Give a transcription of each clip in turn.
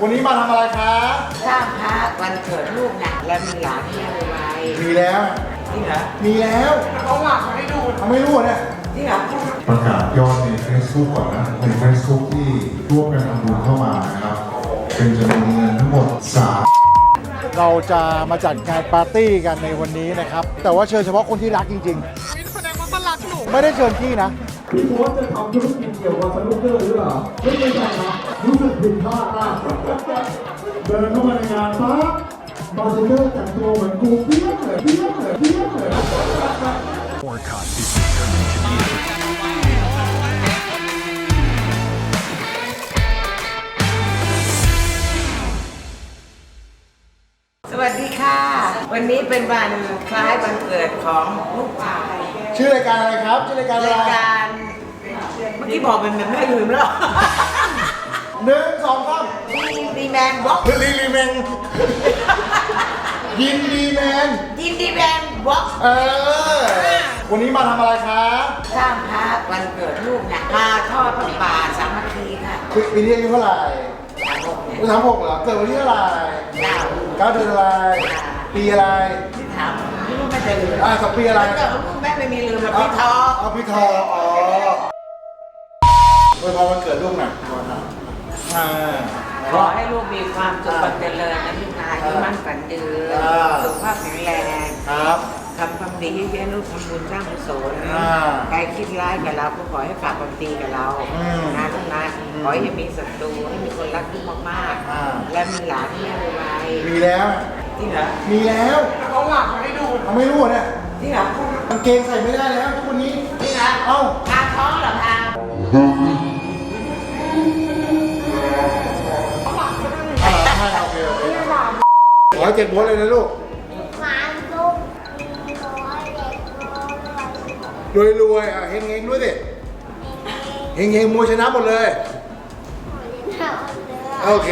วันนี้มาทำอะไรคะ สร้างพระวันเกิดลูกนะแล้วมีหลานที่ยังไวมีแล้ว จริงเหรอมีแล้วเขาหวังมาให้ดูทำไม่รู้เหรอเนี่ย จริงเหรอประกาศยอดใน Facebook ก่อนนะใน Facebook ที่ร่วมกันทำบุญเข้ามานะครับ เป็นจำนวนเงินทั้งหมด3เราจะมาจัดงานปาร์ตี้กันในวันนี้นะครับ แต่ว่าเชิญเฉพาะคนที่รักจริงแสดงว่ามันรักหนูๆ ไม่ได้เชิญพี่นะ พี่โพสจะทำธุรกิจเกี่ยวกับสนุกเกอร์หรือเปล่าไม่ไม่ใช่นะ รู้สึกผิดพลาดมากเดินเข้ามาในงานปั๊บบาร์เทนเดอร์แต่งตัวเหมือนกูเปี้ยงเลยเปี้ยงเลยเปี้ยงเลยสวัสดีค่ะ วันนี้เป็นวันคล้ายวันเกิดของลูกชายชื่อรายการอะไรครับ ชื่อรายการอะไร รายการ เมื่อกี้บอกเป็นแบบไม่ลืมแล้ว หนึ่งสองสามดีดีแมนบล็อกลีลีแมนยินดีแมนยินดีแมนบล็อกเออ วันนี้มาทำอะไรคะสร้างพระวันเกิดลูกนะมาทอดพระป่าสามัคคีค่ะปีปีนี้อายุเท่าไหร่สามหกเนี่ยสามหกเหรอเกิดวันที่เท่าไหร่เก้าเก้าเดือนอะไรปีอะไรที่ถามพี่ลูกไม่จะลืมอ่าสองปีอะไรวันเกิดของลูกแม่ไม่มีลืมหรอกพี่ทอเอาพี่ทออ๋อโดยพอวันเกิดลูกหน่อย อ่า ขอให้ลูกมีความสุขความเจริญนะลูกนายที่มั่นฝันยืนอ่า สุขภาพแข็งแรงครับ ทำความดีเยอะๆลูกทำบุญสร้างกุศลอ่าใครคิดร้ายกับเราก็ขอให้ฝากความดีกับเราอืมนะลูกนะขอให้มีศัตรูให้มีคนรักลูกมากอ่า ๆและมีหลานที่ยังไวมีแล้วจริงเหรอมีแล้วเขาหวังมาให้ดูทำไม่รู้เหรอเนี่ยจริงเหรอกางเกงใส่ไม่ได้แล้วทุกวันนี้จริงเหรอเอ้า ทาท้องเหรอทาอ่า เจ็บปวดเลยนะลูกมันลูกมีร้อยเด็กร้อยรวยๆอะเฮงๆด้วยสิเฮงๆมวยชนะหมดเลยเท่าเดิมโอเค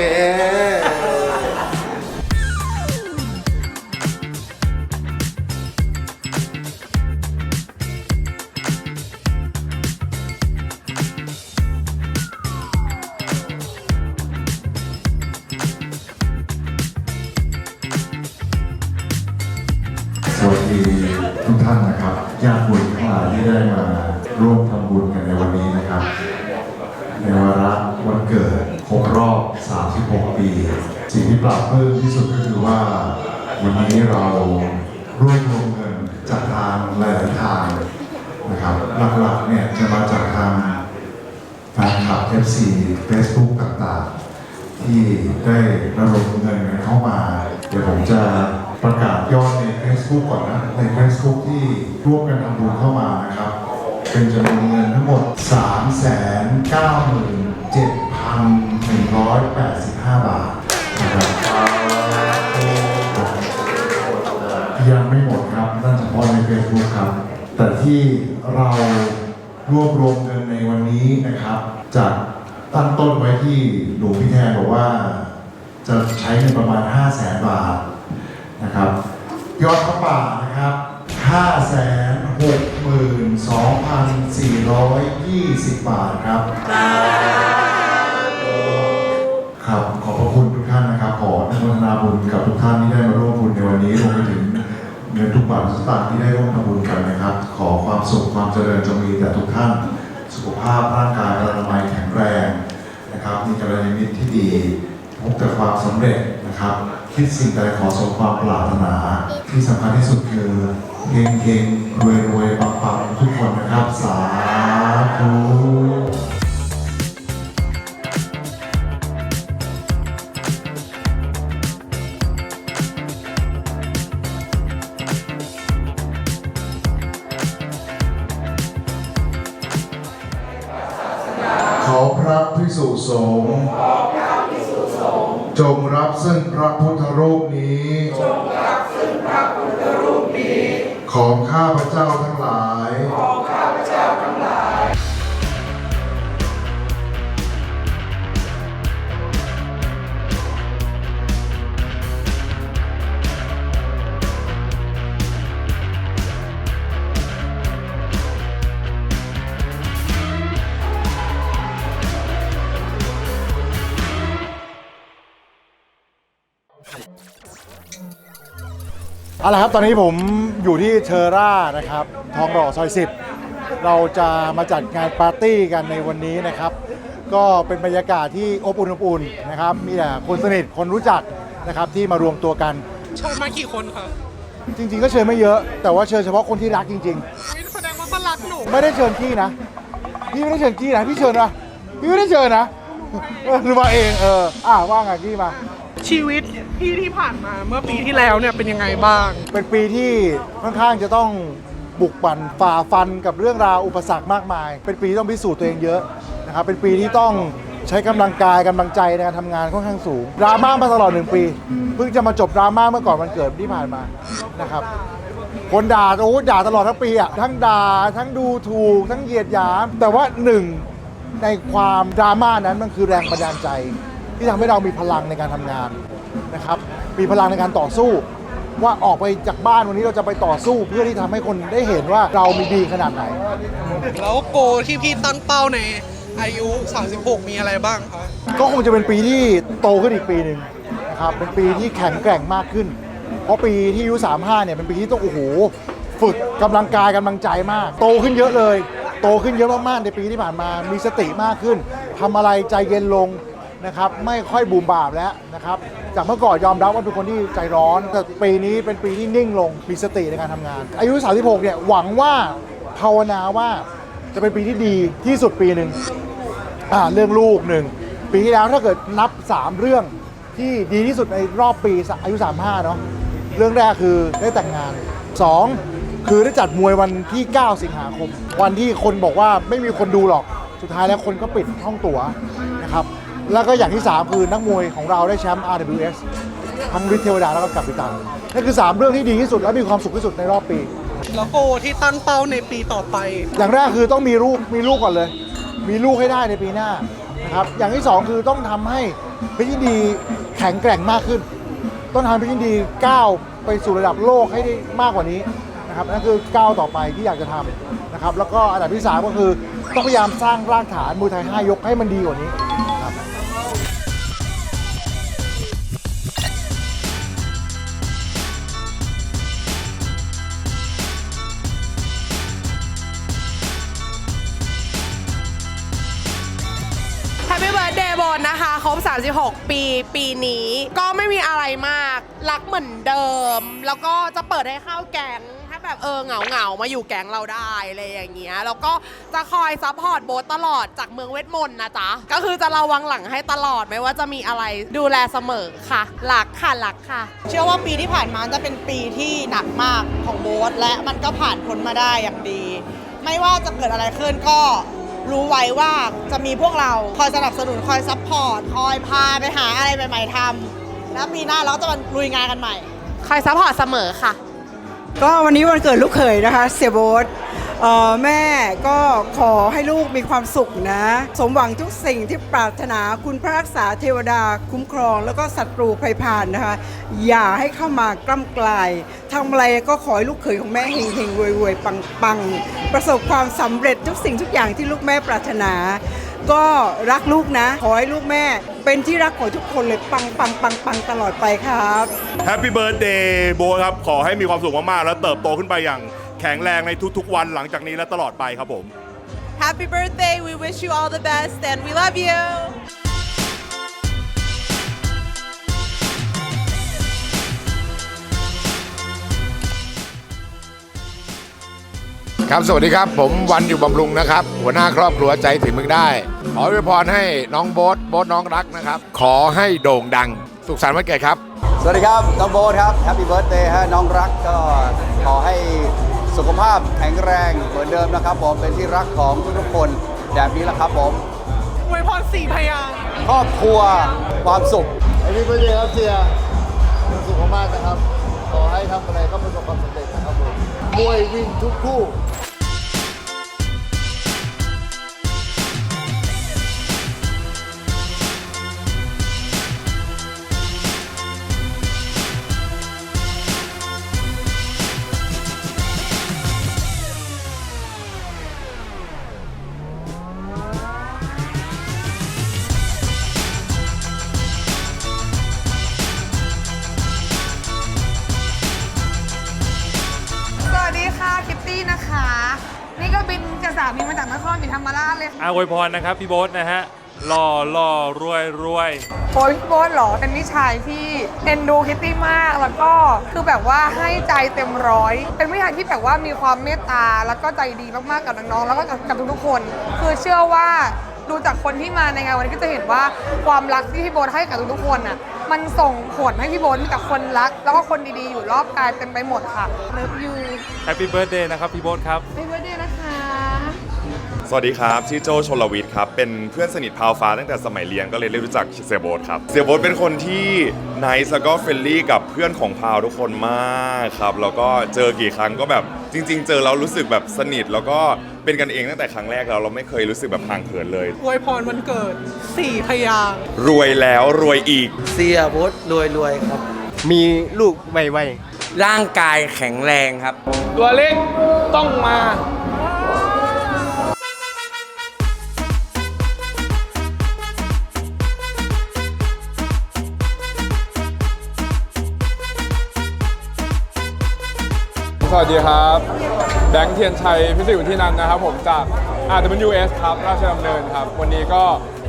ีสิ่งที่ปราบปลื้มที่สุดก็คือว่า วันนี้เรารวบรวมเงินจากทางหลายทางนะครับหลักๆเนี่ยจะมาจากทางแฟนคลับ FC Facebook ต่างๆ ที่ได้ระดมเงินเข้ามา เดี๋ยวผมจะประกาศยอดใน Facebook ก่อนนะ ใน Facebook ที่ร่วมกันทำบุญเข้ามานะครับ เป็นจำนวนเงินทั้งหมด 397,185 บาทนะครับยังไม่หมดครับนั่นเฉพาะใน Facebook ครับ แต่ที่เรารวบรวมเงินในวันนี้นะครับ จากตั้งต้นไว้ที่หลวงพี่แทนบอกว่า จะใช้เงินประมาณ 5 0 0แสนบาทนะครับ ยอดพระป่านะครับ562,420 บาทครับ ครับขอบพระคุณทุกท่านนะครับขออนุโมทนาบุญกับทุกท่านที่ได้มาร่วมบุญในวันนี้รวมไปถึงเงินทุกบาททุกสตางค์ที่ได้ร่วมทำบุญกันนะครับ ขอความสุขความเจริญจงมีแต่ทุกท่านสุขภาพร่างกายอนามัยแข็งแรงนะครับมีกัลยาณมิตรที่ดีพบแต่ความสำเร็จนะครับ คิดสิ่งใดขอสมความปรารถนา ที่สำคัญที่สุดคือเฮงเฮงรวยรวยปังปังทุกคนนะครับ สาธุ สุสงฆ์จงรับซึ่งพระพุทธรูปนี้ ของข้าพเจ้า เอาละครับตอนนี้ผมอยู่ที่เทอร่านะครับทองหล่อซอย10เราจะมาจัดงานปาร์ตี้กันในวันนี้นะครับ ก็เป็นบรรยากาศที่อบอุ่นอบอุ่นนะครับ มีแต่คนสนิทคนรู้จักนะครับที่มารวมตัวกัน เชิญมากี่คนคะจริง ๆ ก็เชิญไม่เยอะ แต่ว่าเชิญเฉพาะคนที่รักจริง อุ๊ยแสดงว่าก็รักหนูๆ ไม่ได้เชิญกี้นะพี่ไม่ได้เชิญกี้นะพี่เชิญนะพี่ไม่ได้เชิญนะเออหรือมาเองเอออะว่าไงกี้มา ชีวิตพี่ที่ผ่านมาเมื่อปีที่แล้วเนี่ยเป็นยังไงบ้าง เป็นปีที่ค่อนข้างจะต้องบุกบั่นฝ่าฟันกับเรื่องราวอุปสรรคมากมาย เป็นปีที่ต้องพิสูจน์ตัวเองเยอะนะครับเป็นปีที่ต้องใช้กำลังกายกำลังใจในการทำงานค่อนข้างสูงดราม่ามาตลอดหนึ่งปี เพิ่งจะมาจบดราม่าเมื่อก่อนวันเกิดที่ผ่านมานะครับคนด่าโอ้ด่าตลอดทั้งปีอะทั้งด่าทั้งดูถูกทั้งเหยียดหยาม แต่ว่าหนึ่งในความดราม่านั้นมันคือแรงบันดาลใจ ที่ทำให้เรามีพลังในการทำงานนะครับ มีพลังในการต่อสู้ ว่าออกไปจากบ้านวันนี้เราจะไปต่อสู้ เพื่อที่ทำให้คนได้เห็นว่าเรามีดีขนาดไหน แล้วโกที่พี่ตั้งเป้าในอายุ 36 มีอะไรบ้างคะก็คงจะเป็นปีที่โตขึ้นอีกปีหนึ่งนะครับเป็นปีที่แข็งแกร่งมากขึ้น เพราะปีที่อายุ 35 เนี่ยเป็นปีที่ต้องโอ้โหฝึกกำลังกายกำลังใจมาก โตขึ้นเยอะเลย โตขึ้นเยอะมากๆในปีที่ผ่านมามีสติมากขึ้นทำอะไรใจเย็นลง นะครับไม่ค่อยบูมบามแล้วนะครับจากเมื่อก่อนยอมรับว่าเป็นคนที่ใจร้อน แต่ปีนี้เป็นปีที่นิ่งลงมีสติในการทำงาน อายุ 36 เนี่ยหวังว่าภาวนาว่าจะเป็นปีที่ดีที่สุดปีหนึ่งอ่าเรื่องลูกหนึ่งปีที่แล้วถ้าเกิดนับ 3 เรื่องที่ดีที่สุดในรอบปีอายุ 35 เนาะเรื่องแรกคือได้แต่งงาน 2 คือได้จัดมวยวันที่ 9 สิงหาคม วันที่คนบอกว่าไม่มีคนดูหรอกสุดท้ายแล้วคนก็ปิดห้องตั๋วนะครับ แล้วก็อย่างที่ 3 คือนักมวยของเราได้แชมป์ RWS ทั้งฤทธิ์เทวดาแล้วก็กับปิตันนั่นคือ 3 เรื่องที่ดีที่สุดและมีความสุขที่สุดในรอบปี แล้วโกที่ตั้งเป้าในปีต่อไป อย่างแรกคือต้องมีลูกมีลูกก่อนเลย มีลูกให้ได้ในปีหน้านะครับอย่างที่สองคือต้องทำให้เพชรยินดีแข็งแกร่งมากขึ้น ต้องทำให้เพชรยินดีก้าวไปสู่ระดับโลกให้ได้มากกว่านี้นะครับนั่นคือก้าวต่อไปที่อยากจะทำนะครับแล้วก็อันดับที่สามก็คือต้องพยายามสร้างรากฐานมวยไทย 5 ยกให้มันดีกว่านี้ 36 ปีปีนี้ ก็ไม่มีอะไรมาก รักเหมือนเดิม แล้วก็จะเปิดให้เข้าแก๊งถ้าแบบเออเหงาเหงามาอยู่แก๊งเราได้อะไรอย่างเงี้ยแล้วก็จะคอยซัพพอร์ตโบทตลอดจากเมืองเวทมนต์นะจ๊ะ ก็คือจะระวังหลังให้ตลอดไม่ว่าจะมีอะไรดูแลเสมอค่ะหลักค่ะหลักค่ะ เชื่อว่าปีที่ผ่านมาจะเป็นปีที่หนักมากของโบ๊ทและมันก็ผ่านพ้นมาได้อย่างดี ไม่ว่าจะเกิดอะไรขึ้นก็ รู้ไว้ว่าจะมีพวกเราคอยสนับสนุนคอยซัพพอร์ตคอยพาไปหาอะไรใหม่ ๆทำแล้วปีหน้าเราก็จะมาลุยงานกันใหม่ คอยซัพพอร์ตเสมอค่ะ ก็วันนี้วันเกิดลูกเขยนะคะ เสียโบทเอ่อ แม่ก็ขอให้ลูกมีความสุขนะ สมหวังทุกสิ่งที่ปรารถนาคุณพระรักษาเทวดาคุ้มครอง แล้วก็ศัตรูภัยพานนะคะ อย่าให้เข้ามากล้ำกลายทำอะไรก็ขอให้ลูกเขยของแม่เฮงเฮงรวยรวยปังปังประสบความสำเร็จทุกสิ่งทุกอย่างที่ลูกแม่ปรารถนา ก็รักลูกนะ ขอให้ลูกแม่ เป็นที่รักของทุกคนเลยปังปังปังปังตลอดไปครับแฮปปี้เบิร์ดเดย์โบครับ ขอให้มีความสุขมากๆ แล้วเติบโตขึ้นไปอย่าง แข็งแรงในทุกๆ วันหลังจากนี้และตลอดไปครับผม Happy birthday we wish you all the best and we love you ครับสวัสดีครับ ผมวันอยู่บำรุงนะครับ หัวหน้าครอบครัวใจถึงมึงได้ ขออวยพรให้น้องโบ๊ทโบ๊ทน้องรักนะครับ ขอให้โด่งดัง สุขสันต์วันเกิดครับ สวัสดีครับ น้องโบ๊ทครับแฮปปี้เบิร์ดเดย์ฮะน้องรักก็ขอให้ สุขภาพแข็งแรงเหมือนเดิมนะครับผมเป็นที่รักของทุกๆคนแบบนี้แหละครับผมอวยพรสี่พยางค์ครอบครัวความสุข ไอ้พี่เพื่อนครับเสียมีสุขมากนะครับ ขอให้ทำอะไรก็ประสบความสำเร็จนะครับผมมวยวินทุกคู่ อาอวยพรนะครับพี่โบ๊ทนะฮะหล่อหล่อรวยรวย โอ้ยพี่โบ๊ทเหรอเป็นพี่ชายที่เอ็นดูคิตตี้มากแล้วก็คือแบบว่าให้ใจเต็มร้อย เป็นผู้ชายที่แบบว่ามีความเมตตาแล้วก็ใจดีมากๆกับน้องๆแล้วก็กับกับทุกๆคน คือเชื่อว่าดูจากคนที่มาในงานวันนี้ก็จะเห็นว่าความรักที่พี่โบ๊ทให้กับทุกๆคนอะมันส่งผลให้พี่โบ๊ทมีแต่คนรัก แล้วก็คนดีๆอยู่รอบกายเต็มไปหมดค่ะเลิฟยูแฮปปี้เบิร์ดเดย์นะครับพี่โบ๊ทครับ ไม่เบิร์ดเดย์นะคะ สวัสดีครับชื่อโจชลวิทย์ครับ เป็นเพื่อนสนิทพาวฟ้าตั้งแต่สมัยเรียนก็เลยได้รู้จักเสียโบ๊ทครับ เสียโบ๊ทเป็นคนที่น c e แล้วก็เฟรนลี่กับเพื่อนของพาวทุกคนมากครับแล้วก็เจอกี่ครั้งก็แบบจริง ๆ เจอแล้วรู้สึกแบบสนิทแล้วก็เป็นกันเองตั้งแต่ครั้งแรกแล้วเราไม่เคยรู้สึกแบบห่างเหินเลย อวยพรวันเกิดสี่พยางค์รวยแล้วรวยอีก เสียโบดรวยรวยครับ มีลูกไวๆร่างกายแข็งแรงครับ ตัวเล็กต้องมา สวัสดีครับ แบงค์เทียนชัยพิสิทธิ์วุฒินันท์นะครับ ผมจาก RWS ครับ ราชดำเนินครับ วันนี้ก็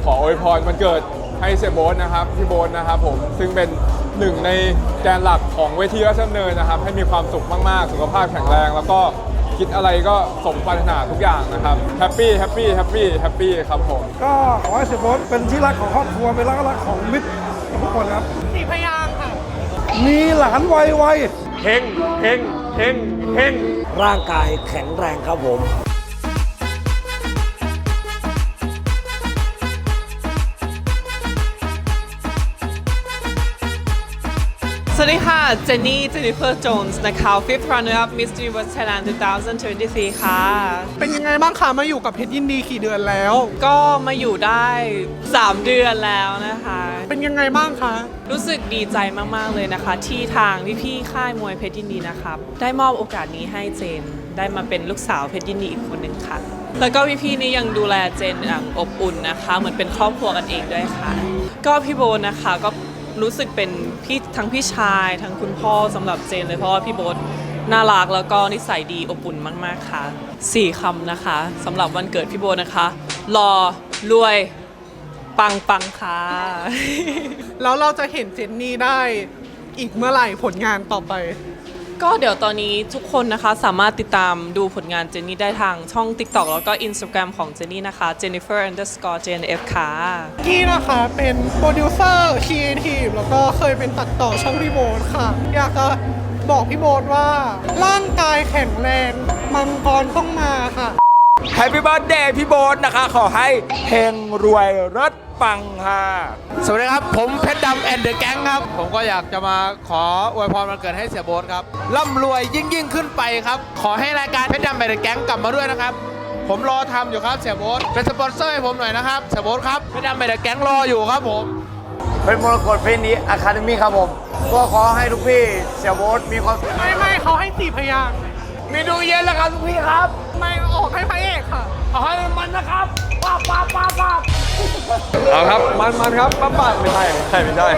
ขออวยพรวันเกิดให้เสียโบ๊ทนะครับพี่โบ๊ทนะครับผมซึ่งเป็นหนึ่งในแกนหลักของเวทีราชดำเนินนะครับ ให้มีความสุขมาก ๆ สุขภาพแข็งแรง แล้วก็คิดอะไรก็สมปรารถนาทุกอย่างนะครับแฮปปี้แฮปปี้แฮปปี้แฮปปี้ครับผมก็ขอให้เสียโบ๊ทเป็นที่รักของครอบครัวเป็นรักรักของมิตรทุกคนครับสี่พยางค์ค่ะมีหลานไวไว เฮงเฮงเฮงเฮงร่างกายแข็งแรงครับผม วัสดีค่ะ เจนนี่ เจนนิเฟอร์โจนส์นะคะ fifth runner up Miss Universe Thailand 2023 ค่ะ เป็นยังไงบ้างคะ มาอยู่กับเพชรยินดีกี่เดือนแล้ว ก็มาอยู่ได้ 3 เดือนแล้วนะคะ เป็นยังไงบ้างคะ รู้สึกดีใจมาก ๆ เลยนะคะ ที่ทางพี่ๆค่ายมวยเพชรยินดีนะครับ ได้มอบโอกาสนี้ให้เจน ได้มาเป็นลูกสาวเพชรยินดีอีกคนหนึ่งค่ะ แล้วก็พี่ๆนี้ยังดูแลเจนอย่างอบอุ่นนะคะ เหมือนเป็นครอบครัวกันเองด้วยค่ะ ก็พี่โบนะคะก็ รู้สึกเป็นพี่ทั้งพี่ชายทั้งคุณพ่อสำหรับเจนเลยเพราะว่าพี่โบ๊ทน่ารักแล้วก็นิสัยดีอบอุ่นมากๆค่ะสี่คำนะคะสำหรับวันเกิดพี่โบ๊นะคะรอรวยปังปังค่ะ แล้วเราจะเห็นเจนนี่ได้อีกเมื่อไหร่ผลงานต่อไป ก็เดี๋ยวตอนนี้ทุกคนนะคะสามารถติดตามดูผลงานเจนนี่ได้ทางช่อง TikTok แล้วก็ Instagram ของเจนนี่นะคะ Jennifer underscore JNF ค่ะ กี้นะคะเป็นโปรดิวเซอร์ครีเอทีฟแล้วก็เคยเป็นตัดต่อช่องพี่โบ๊ทค่ะ อยากจะบอกพี่โบ๊ทว่าร่างกายแข็งแรงมังกรต้องมาค่ะ แฮปปี้เบิร์ดเดย์พี่โบดนะคะ ขอให้เฮงรวยรถ ปังค่ะสวัสดีครับ ผมเพชรดำแอนเดอะแก๊งครับ ผมก็อยากจะมาขออวยพรวันเกิดให้เสียโบ๊ทครับร่ำรวยยิ่งยิ่งขึ้นไปครับ ขอให้รายการเพชรดำแอนเดอะแก๊งกลับมาด้วยนะครับ ผมรอทำอยู่ครับเสียโบ๊ทเป็นสปอนเซอร์ให้ผมหน่อยนะครับเสียโบ๊ทครับเพชรดำแอนเดอะแก๊งรออยู่ครับผมเป็นมรกตเพลงนี้อะคาเดมี่ครับผมก็ขอให้ทุกพี่เสียโบ๊ทมีความไม่ไม่เขาให้สี่พยางค์มีดวงเย็นแล้วครับทุกพี่ครับ ไม่ออกให้พระเอกค่ะขอให้มันนะครับป้าป้าป้าป้าเอาครับ มันมันครับปั๊บปั๊บไม่ใช่ไม่ใช่ไม่ใช่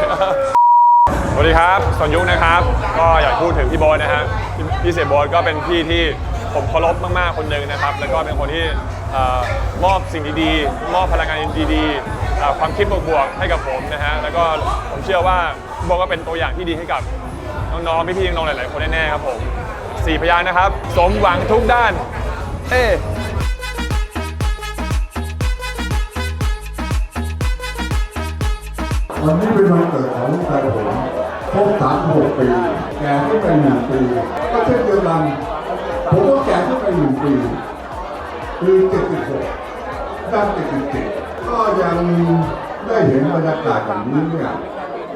สวัสดีครับสนยุคนะครับ ก็อยากพูดถึงพี่โบ๊ทนะฮะพี่พี่เสียโบ๊ทก็เป็นพี่ที่ผมเคารพมากๆคนหนึ่งนะครับ แล้วก็เป็นคนที่เอ่อมอบสิ่งดีๆ มอบพลังงานดีๆเอ่อความคิดบวกๆให้กับผมนะฮะแล้วก็ผมเชื่อว่าพี่โบ๊ทก็เป็นตัวอย่างที่ดีให้กับน้องๆพี่ๆน้องๆหลายๆคนแน่ๆครับผมสี่พยางค์นะครับ สมหวังทุกด้าน เอ้วันนี้เป็นวันเกิดของลูกชายผมครบ36ปี แก่ขึ้นไปหนึ่งปี ก็เช่นเดียวกัน ผมก็แก่ขึ้นไปหนึ่งปีคือ76ด้าน77ก็ยังได้เห็นบรรยากาศอย่างนี้เนี่ย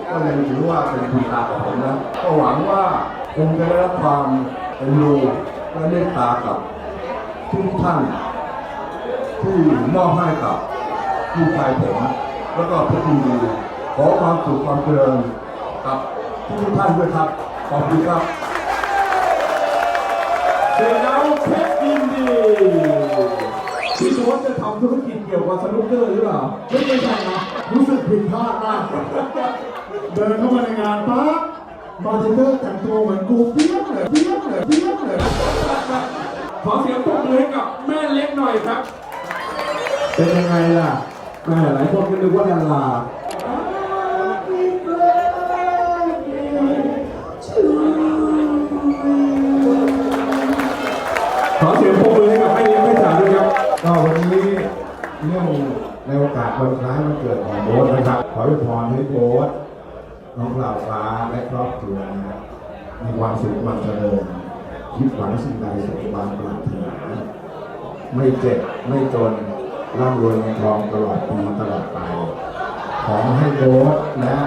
ก็ยังถือว่าเป็นคุณตาของผมนะก็หวังว่าคงจะได้รับความเอ็นดูและเมตตากับ ทุกท่านที่มอบให้กับลูกชายผมแล้วก็พชรยินดีขอความสุขความเจริญกับทุกท่านด้วยครับ ขอบคุณครับเสร็จแล้วเพชรยินดีพี่โบ๊ทจะทำธุรกิจเกี่ยวกับสนุกเกอร์หรือเปล่าไม่ใช่นะรู้สึกผิดพลาดมากเดินเข้ามาในงานปั๊บบาร์เทนเดอร์แต่งตัวเหมือนกูเปี้ยงเลยเปี้ยงเลยเปี้ยงเลย ขอเสียงปรบมือให้กับแม่เล็กหน่อยครับ เป็นยังไงล่ะแม่หลายคนก็นึกว่าดารา ขอเสียงปรบมือให้กับแม่เลี้ยงแม่จ๋าด้วยครับ ก็วันนี้เนื่องในโอกาสวันคล้ายวันเกิดของโบ๊ทนะครับ ขออวยพรให้โบ๊ทน้องเหล่าฟ้าและครอบครัวนะครับมีความสุขมันเจริญ คิดหวังสิ่งใดสมหวังปรารถนาไม่เจ็บไม่จนร่ำรวยเงินทองตลอดปีตลอดไป ขอให้โบ๊ทและ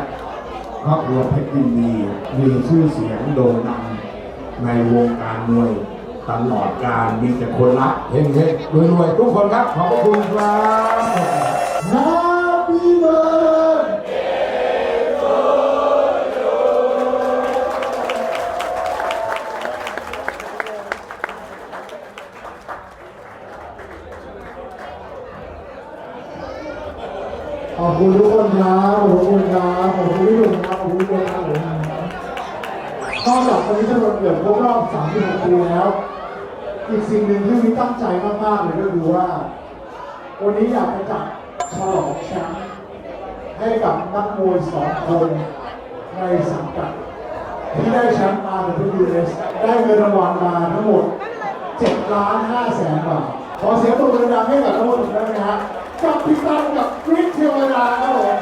ครอบครัวเพชรยินดีมีชื่อเสียงโด่งดังในวงการมวยตลอดการมีแต่คนรักเฮงเฮงรวยรวยๆทุกคนครับ ขอบคุณครับ Happy birthday ขอบคุณทุกคนครับขอบคุณครับขอบคุณพี่หนุ่มครับขอบคุณทุกคนครับผมนอกจากวันนี้จะวันเกิดครบรอบ 36 ปีแล้ว อีกสิ่งหนึ่งที่วิตั้งใจมากๆเลยก็คือว่า วันนี้อยากจะจัดฉลองแชมป์ให้กับนักมวยสองคนในสังกัด ที่ได้แชมป์มาเป็นยูเอสได้เงินรางวัลมาทั้งหมด7ล้าน5แสนบาท ขอเสียงปรบมือดังให้กับทั้งหมดได้ไหมฮะ กับพี่ตันกับกริ๊กเทวดาครับผม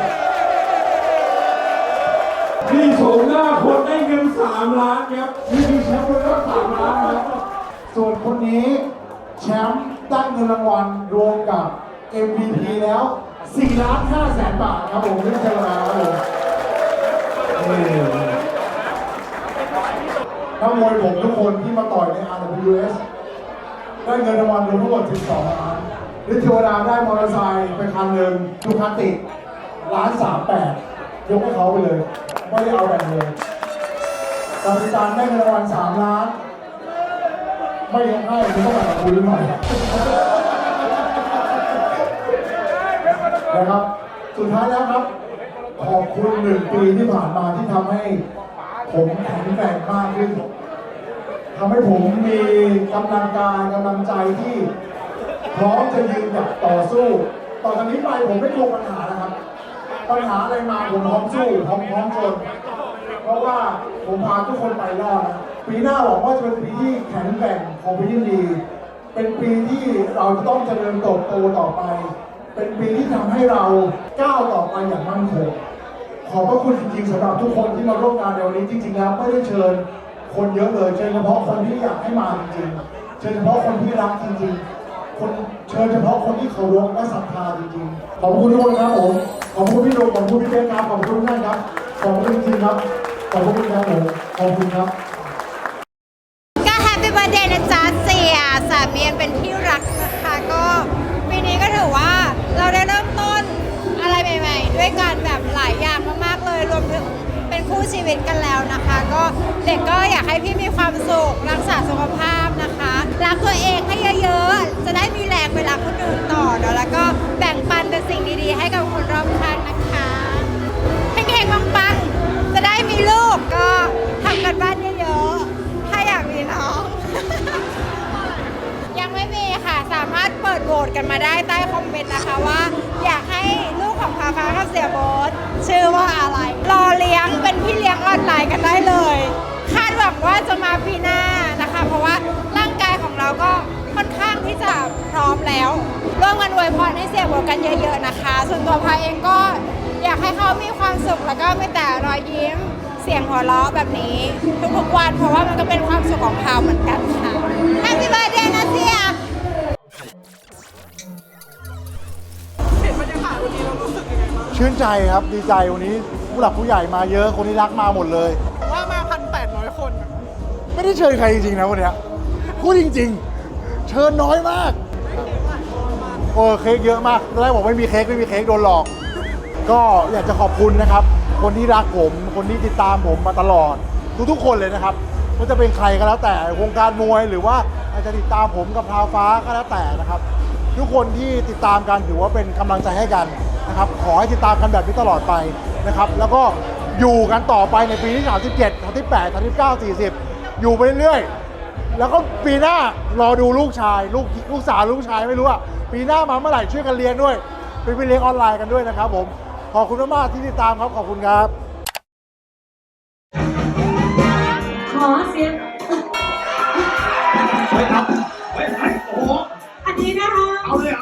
นี่โฉมหน้าคนได้เงิน3ล้านครับนี่คือแชมป์คนละ3ล้านครับส่วนคนนี้แชมป์ได้เงินรางวัลรวมกับ MVP แล้ว4ล้าน5แสนบาทครับผมกริ๊กเทวดาครับผมนี่นักมวยผมทุกคนที่มาต่อยใน RWS ได้เงินรางวัลรวมทั้งหมด12ล้าน ฤทธิวดาได้มอเตอร์ไซค์ไปคันหนึ่งดูคาติล้านสามแปดยกให้เขาไปเลย ไม่ได้เอาแบ่งเลยกัปตันได้เงินรางวัลสามล้าน ไม่ยกให้คุณต้องแบ่งกับคุณหน่อยนะครับ สุดท้ายแล้วครับ ขอบคุณหนึ่งปีที่ผ่านมาที่ทำให้ ผมแข็งแกร่งมากขึ้นทำให้ผมมีกำลังกายกำลังใจที่ พร้อมจะยืนหยัดต่อสู้ ต่อจากนี้ไปผมไม่กลัวปัญหานะครับ ปัญหาอะไรมาผมพร้อมสู้พร้อมพร้อมชน เพราะว่าผมพาทุกคนไปรอดนะปีหน้าหวังว่าจะเป็นปีที่แข็งแกร่งของพิจิตรีเป็นปีที่เราจะต้องเจริญเติบโตต่อไป เป็นปีที่ทำให้เราก้าวต่อไปอย่างมั่นคงขอบพระคุณจริงๆสำหรับทุกคนที่มาร่วมงานในวันนี้จริง ๆ แล้วไม่ได้เชิญคนเยอะเลยเชิญเฉพาะคนที่อยากให้มาจริงๆเชิญเฉพาะคนที่รักจริงๆ คนเชิญเฉพาะคนที่เคารพและศรัทธาจริงๆ ขอบคุณทุกคนครับผม ขอบคุณพี่โดมขอบคุณพี่เต้ครับขอบคุณทุกท่านครับ ขอบคุณจริงๆครับ ขอบคุณครับผม ขอบคุณครับ ก็แฮปปี้ i บ t h d เดย์นะจ๊ะเสียสามีอันเป็นที่รักนะคะก็ปีนี้ก็ถือว่าเราได้เริ่มต้นอะไรใหม่ ๆ ด้วยกันแบบหลายอย่างมากๆเลยรวมถึงเป็นคู่ชีวิตกันแล้วนะคะ ก็เด็กก็อยากให้พี่มีความสุขรักษาสุขภาพนะคะ รักตัวเอง สิ่งดีๆ ให้กับคนรอบข้างนะคะเฮงๆปังๆจะได้มีลูกก็ทำกันบ้านเยอะๆ ถ้าอยากมีน้อง ยังไม่มีค่ะ สามารถเปิดโหวตกันมาได้ใต้คอมเมนต์นะคะว่า อยากให้ลูกของพาฟ้ากับเสียโบสชื่อว่าอะไร รอเลี้ยงเป็นพี่เลี้ยงออนไลน์กันได้เลย คาดหวังว่าจะมาปีหน้า อนข้างที่จะพร้อมแล้ว ร่วมกันอวยพรให้เสียโบสกันเยอะ ๆนะคะ ส่วนตัวพาเองก็อยากให้เขามีความสุขแล้วก็ไม่แต่รอยยิ้มเสียงหัวเราะแบบนี้ทุกๆวันเพราะว่ามันก็เป็นความสุขของเขาเหมือนกันค่ะ Happy birthday นะเสียชื่นใจครับดีใจวันนี้ผู้หลักผู้ใหญ่มาเยอะคนที่รักมาหมดเลย ว่ามาพันแปดร้อยคน ไม่ได้เชิญใครจริงๆนะวันเนี้ยพูดจริง ๆ เชิญน้อยมากโอ้เค้กเยอะมากตอนแรกบอกไม่มีเค้กไม่มีเค้กโดนหลอก ก็อยากจะขอบคุณนะครับ คนที่รักผม คนที่ติดตามผมมาตลอด ทุกๆคนเลยนะครับว่าจะเป็นใครก็แล้วแต่วงการมวยหรือว่าอาจจะติดตามผมกับพาวฟ้าก็แล้วแต่นะครับ ทุกคนที่ติดตามกันถือว่าเป็นกำลังใจให้กันนะครับ ขอให้ติดตามกันแบบนี้ตลอดไปนะครับ แล้วก็อยู่กันต่อไปในปีที่ 37 38 39 40 อยู่ไปเรื่อยๆ แล้วก็ปีหน้ารอดูลูกชาย ลูกลูกสาวลูกชายไม่รู้อะปีหน้ามาเมื่อไหร่ช่วยกันเรียนด้วยไปไปเรียนออนไลน์กันด้วยนะครับผมขอบคุณมากที่ติดตามครับขอบคุณครับ ขอเสียงไม่ครับไม่ใโอ้อันนี้นะคะ เอาเลยเหรอ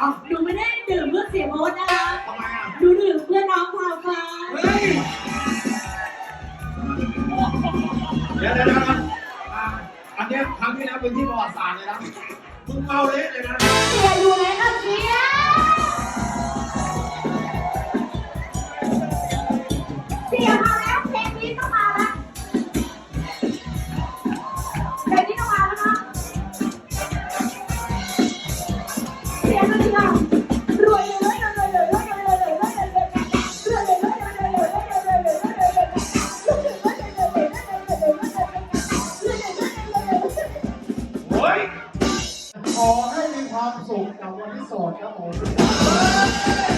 ขอให้มีความสุขกับวันที่สอดครับผม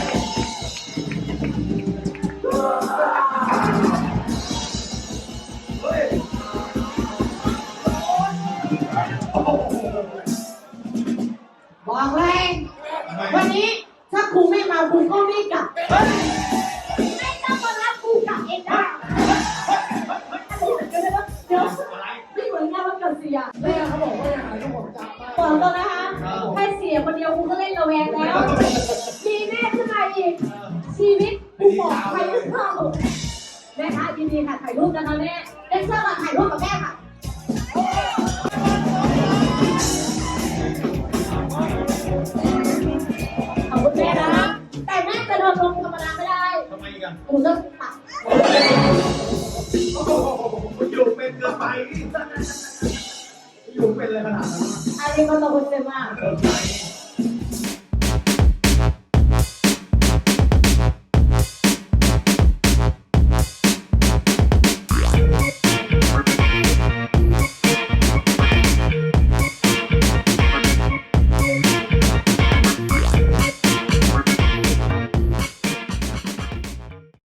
aí, Mata Rosemar.